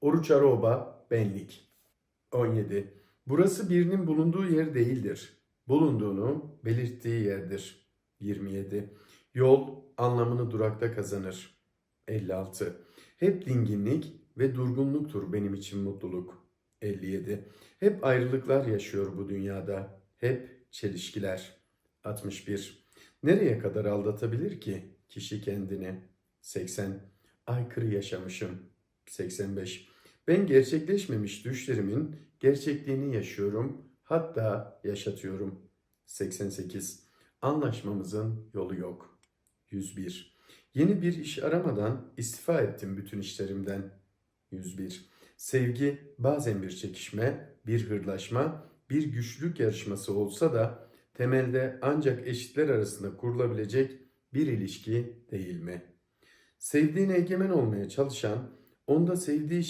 Oruç Aroba Benlik 17. Burası birinin bulunduğu yer değildir. Bulunduğunu belirttiği yerdir. 27. Yol anlamını durakta kazanır. 56. Hep dinginlik ve durgunluktur benim için mutluluk. 57. Hep ayrılıklar yaşıyor bu dünyada. Hep çelişkiler. 61. Nereye kadar aldatabilir ki kişi kendini? 80. Aykırı yaşamışım. 85. Ben gerçekleşmemiş düşlerimin gerçekliğini yaşıyorum, hatta yaşatıyorum. 88. Anlaşmamızın yolu yok. 101. Yeni bir iş aramadan istifa ettim bütün işlerimden. 101. Sevgi bazen bir çekişme, bir hırlaşma, bir güçlük yarışması olsa da temelde ancak eşitler arasında kurulabilecek bir ilişki değil mi? Sevdiğine egemen olmaya çalışan, onda sevdiği